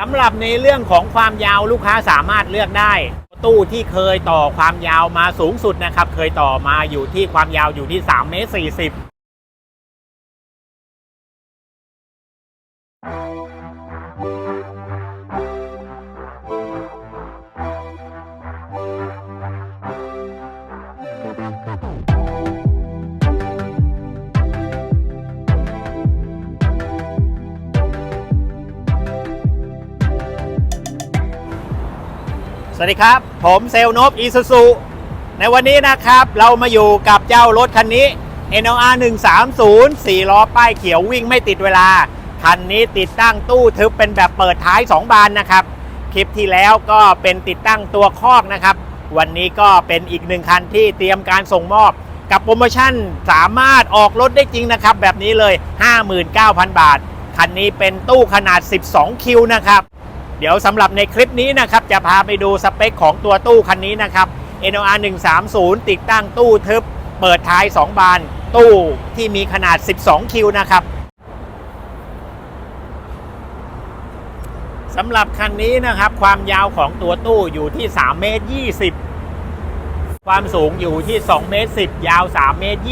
สำหรับในเรื่องของความยาวลูกค้าสามารถเลือกได้ ตู้ที่เคยต่อความยาวมาสูงสุดนะครับ เคยต่อมาอยู่ที่ความยาวอยู่ที่3เมตร40 สวัสดีครับ ผมเซลนบอีซูซูในวันนี้นะครับ เรามาอยู่กับเจ้ารถคันนี้ NLR 130 4 ล้อป้ายเขียววิ่งไม่ติดเวลา คันนี้ติดตั้งตู้ทึบเป็นแบบเปิดท้าย 2 บานนะครับ คลิปที่แล้วก็เป็นติดตั้งตัวคอกนะครับ วันนี้ก็เป็นอีกหนึ่งคันที่เตรียมการส่งมอบ กับโปรโมชั่นสามารถออกรถได้จริงนะครับ แบบนี้เลย 59,000 บาท คันนี้เป็นตู้ขนาด 12 คิวนะครับ เดี๋ยวสำหรับในคลิปนี้นะครับจะพาไปดูสเปคของตัวตู้คันนี้นะครับ NOR 130 ติดตั้งตู้ทึบ เปิดท้าย 2 บาน ตู้ที่มีขนาด 12 คิวนะครับสำหรับคันนี้นะครับ ความยาวของตัวตู้อยู่ที่3เมตร20 ความสูงอยู่ที่2เมตร10 ยาว3เมตร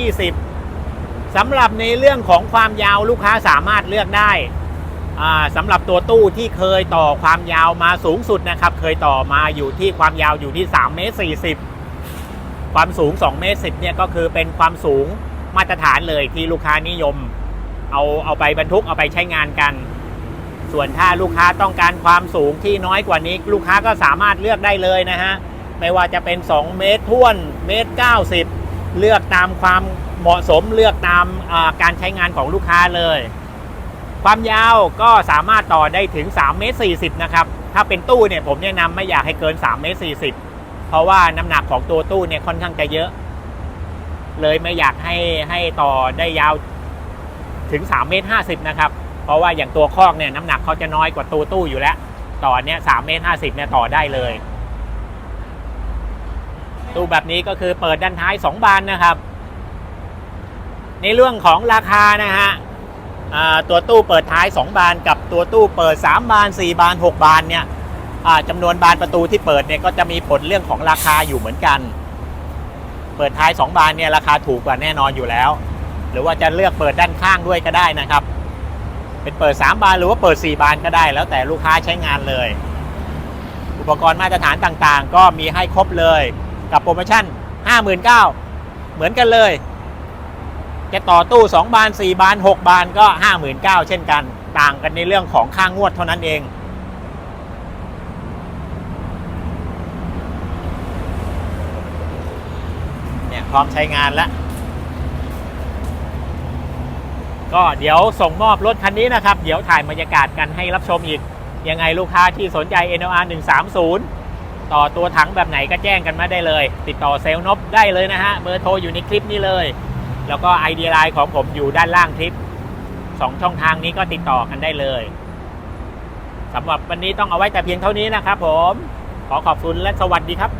20สำหรับในเรื่องของความยาวลูกค้าสามารถเลือกได้ สำหรับตัวตู้ที่เคยต่อความยาวมาสูงสุดนะครับ เคยต่อมาอยู่ที่ความยาวอยู่ที่3เมตร40 ความสูง2เมตร10เนี่ยก็คือเป็นความสูงมาตรฐานเลยที่ลูกค้านิยม เอาเอาไปบรรทุกเอาไปใช้งานกัน ส่วนถ้าลูกค้าต้องการความสูงที่น้อยกว่านี้ ลูกค้าก็สามารถเลือกได้เลยนะฮะไม่ว่าจะเป็น 2 เมตรท่วนเมตร 90 เลือกตามความเหมาะสมเลือกตามการใช้งานของลูกค้าเลย ความยาวก็สามารถต่อได้ถึง3เมตร40นะครับ ถ้าเป็นตู้เนี่ยผมแนะนำไม่อยากให้เกิน3เมตร40 เพราะว่าน้ำหนักของตัวตู้เนี่ยค่อนข้างจะเยอะ เลยไม่อยากให้ให้ต่อได้ยาวถึง3เมตร50นะครับ เพราะว่าอย่างตัวคอกเนี่ยน้ำหนักเขาจะน้อยกว่าตัวตู้อยู่แล้ว ต่อเนี่ย3เมตร50เนี่ยต่อได้เลย ตู้แบบนี้ก็คือเปิดด้านท้าย 2 บานนะครับ ในเรื่องของราคานะฮะ ตัวตู้เปิดท้าย 2 บานกับตัวตู้เปิด 3 บาน 4 บาน 6 บานเนี่ยจำนวนบานประตูที่เปิดเนี่ยก็จะมีผลเรื่องของราคาอยู่เหมือนกัน เปิดท้าย 2 บานเนี่ยราคาถูกกว่าแน่นอนอยู่แล้ว หรือว่าจะเลือกเปิดด้านข้างด้วยก็ได้นะครับ เป็นเปิด 3 บานหรือว่าเปิด 4 บานก็ได้ แล้วแต่ลูกค้าใช้งานเลย อุปกรณ์มาตรฐานต่างๆ ก็มีให้ครบเลย กับโปรโมชั่น 59,000เหมือนกันเลย จะต่อตู้ 2 บาน 4 บาน 6 บานก็ 59,000เช่นกัน ต่างกันในเรื่องของค่างงวดเท่านั้นเอง เนี่ยพร้อมใช้งานแล้ว ก็เดี๋ยวส่งมอบรถคันนี้นะครับ เดี๋ยวถ่ายบรรยากาศกันให้รับชมอีก ยังไงลูกค้าที่สนใจ NOR 130ต่อตัวถังแบบไหนก็แจ้งกันมาได้เลย ติดต่อเซลล์นบได้เลยนะฮะ เบอร์โทรอยู่ในคลิปนี้เลย แล้วก็ไอเดียไลน์ของผมอยู่ด้านล่างคลิปสองช่องทางนี้ก็ติดต่อกันได้เลยสำหรับวันนี้ต้องเอาไว้แต่เพียงเท่านี้นะครับผม ขอขอบคุณและสวัสดีครับ